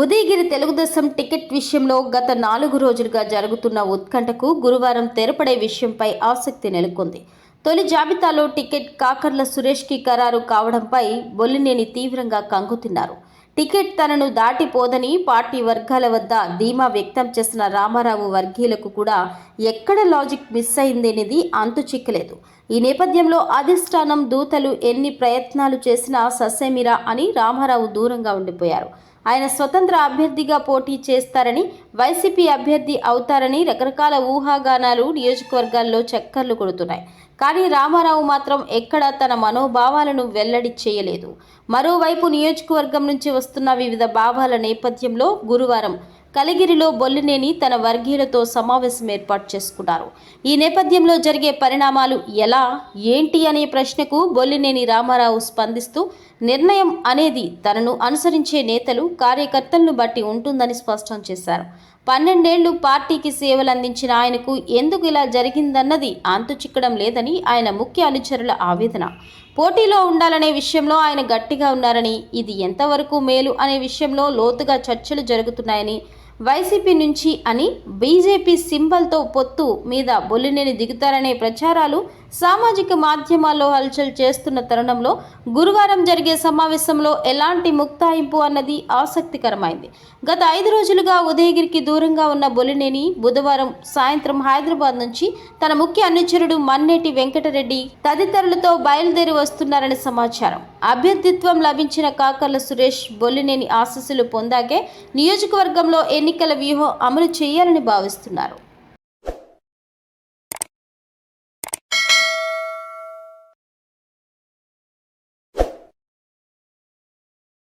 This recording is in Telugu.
ఉదయగిరి తెలుగుదేశం టికెట్ విషయంలో గత నాలుగు రోజులుగా జరుగుతున్న ఉత్కంఠకు గురువారం తెరపడే విషయంపై ఆసక్తి నెలకొంది. తొలి జాబితాలో టికెట్ కాకర్ల సురేష్కి ఖరారు కావడంపై బొల్లినేని తీవ్రంగా కంగుతిన్నారు టికెట్ తనను దాటిపోదని పార్టీ వర్గాల వద్ద ధీమా వ్యక్తం చేసిన రామారావు వర్గీయులకు కూడా ఎక్కడ లాజిక్ మిస్ అయిందనేది అంతు చిక్కలేదు. ఈ నేపథ్యంలో అధిష్టానం దూతలు ఎన్ని ప్రయత్నాలు చేసినా ససేమిరా అని రామారావు దూరంగా ఉండిపోయారు. ఆయన స్వతంత్ర అభ్యర్థిగా పోటీ చేస్తారని వైసీపీ అభ్యర్థి అవుతారని రకరకాల ఊహాగానాలు నియోజకవర్గాల్లో చక్కర్లు కొడుతున్నాయి. కానీ రామారావు మాత్రం ఎక్కడ తన మనోభావాలను వెల్లడి చేయలేదు. మరోవైపు నియోజకవర్గం నుంచి వస్తున్న వివిధ భావాల నేపథ్యంలో గురువారం కలిగిరిలో బొల్లినేని తన వర్గీయులతో సమావేశం ఏర్పాటు చేసుకున్నారు. ఈ నేపథ్యంలో జరిగే పరిణామాలు ఎలా ఏంటి అనే ప్రశ్నకు బొల్లినేని రామారావు స్పందిస్తూ నిర్ణయం అనేది తనను అనుసరించే నేతలు కార్యకర్తలను బట్టి ఉంటుందని స్పష్టం చేశారు. పన్నెండేళ్ళు పార్టీకి సేవలు అందించిన ఆయనకు ఎందుకు ఇలా జరిగిందన్నది అంతు చిక్కడం లేదని ఆయన ముఖ్య అనుచరుల ఆవేదన. పోటీలో ఉండాలనే విషయంలో ఆయన గట్టిగా ఉన్నారని ఇది ఎంతవరకు మేలు అనే విషయంలో లోతుగా చర్చలు జరుగుతున్నాయని వైసీపీ నుంచి అని బీజేపీ సింబల్తో పొత్తు మీద బొల్లినేని దిగుతారనే ప్రచారాలు సామాజిక మాధ్యమాల్లో హల్చల్ చేస్తున్న తరుణంలో గురువారం జరిగే సమావేశంలో ఎలాంటి ముక్తాయింపు అన్నది ఆసక్తికరమైంది. గత ఐదు రోజులుగా ఉదయగిరికి దూరంగా ఉన్న బొలినేని బుధవారం సాయంత్రం హైదరాబాద్ నుంచి తన ముఖ్య అనుచరుడు మన్నేటి వెంకటరెడ్డి తదితరులతో బయలుదేరి వస్తున్నారని సమాచారం. అభ్యర్థిత్వం లభించిన కాకర్ల సురేష్ బొల్లినేని ఆశస్సులు పొందాకే నియోజకవర్గంలో ఎన్నికల వ్యూహం అమలు చేయాలని భావిస్తున్నారు.